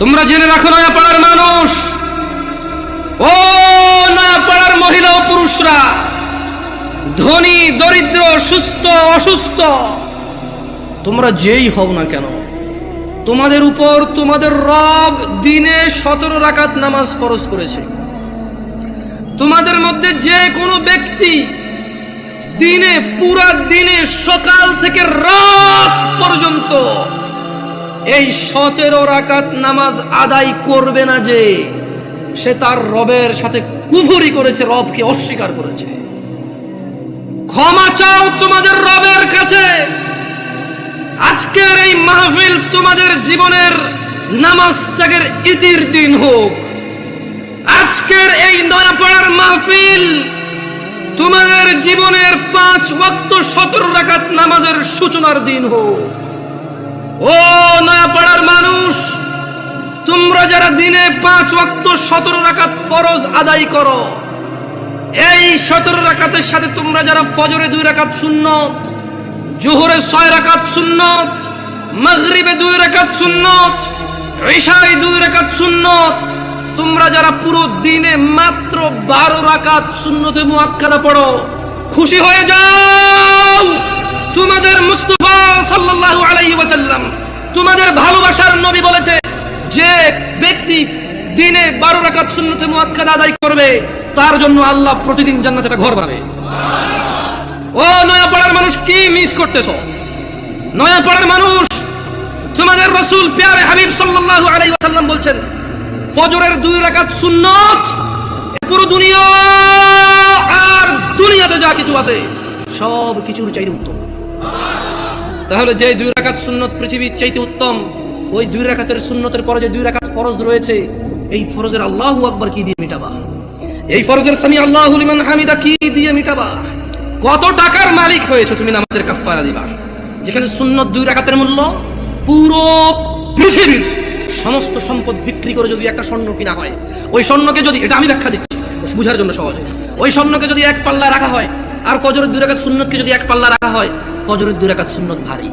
তোমরা জেনে রাখো নয়া পাড়ার মানুষ। ও নয়া পাড়ার মহিলা ও পুরুষরা, ধনী, দরিদ্র, সুস্থ, অসুস্থ, তোমরা যেই হও না কেন, তোমাদের উপর তোমাদের রব দিনে সতেরো রাকাত নামাজ ফরজ করেছে। তোমাদের মধ্যে যে কোনো ব্যক্তি দিনে, পুরা দিনে সকাল থেকে রাত পর্যন্ত এই সতেরো রাকাত নামাজ আদায় করবে না যে, সে তার রবের সাথে কুফুরি করেছে, রবকে অস্বীকার করেছে। ক্ষমা চাও তোমাদের রবের কাছে। আজকের এই মাহফিল তোমাদের জীবনের নামাজ ত্যাগের ইতির দিন হোক। আজকের এই নয়াপাড়ার মাহফিল তোমাদের জীবনের পাঁচ ওয়াক্ত সতেরো রাখাত নামাজের সূচনার দিন হোক। ও নয়াপাড়ার মানুষ, তোমরা যারা দিনে পাঁচ ওয়াক্ত সতেরো রাকাত ফরজ আদায় করো, এই সতেরো রাকাতের সাথে তোমরা যারা ফজরে দুই রাকাত সুন্নত, জোহরে ছয় রাকাত সুন্নত, মাগরিবে দুই রাকাত সুন্নত, ঈশায় দুই রাকাত সুন্নত, তোমরা যারা পুরো দিনে মাত্র বারো রাকাত সুন্নতে মুআক্কাদা পড়ো, খুশি হয়ে যাও। তোমাদের মুস্তফা সাল্লাল্লাহু আলাইহি ওয়াসাল্লাম, তোমাদের ভালোবাসার নবী বলেছে, যে ব্যক্তি দিনে বারো রাকাত মুআক্কাদা আদায় করবে, তার জন্য আল্লাহ প্রতিদিন জান্নাতে একটা ঘর বানাবে। ও নয়া নয়াপাড়ার মানুষ, কি মিস করতেছ? নয়াপাড়ার মানুষ, তোমাদের রসুল প্যারে হাবিব সাল্লাল্লাহু আলাইহি ওয়াসাল্লাম বলছেন, ফজরের দুই রাকাত সুন্নত, পুরো দুনিয়া আর দুনিয়াতে যা কিছু আছে, সব কিছুর চাইতে উত্তম। তাহলে যে দুই রাকাত সুন্নত পৃথিবীর চাইতে উত্তম, ওই দুই রাকাতের সুন্নতের পরে যে দুই রাকাত ফরজ রয়েছে, এই ফরজের আল্লাহু আকবার কি দিয়ে মিটাবা? এই ফরজের সামি আল্লাহ হামিদা কি দিয়ে মিটাবা? কত টাকার মালিক হয়েছে তুমি নামাজের কাফারা দিবা? যেখানে সুন্নত দুই রাকাতের মূল্য, পুরো পৃথিবীর সমস্ত সম্পদ বিক্রি করে যদি একটা স্বর্ণ কিনা হয়, ওই স্বর্ণকে যদি এটা আমি ব্যাখ্যা দিচ্ছি, বুঝার জন্য সহজে। ওই স্বর্ণকে যদি এক পাল্লা রাখা হয় আর ফজরের দুই রাকাত সুন্নতকে যদি এক পাল্লা রাখা হয়, ফজরের দুই রাকাত সুন্নত ভারী।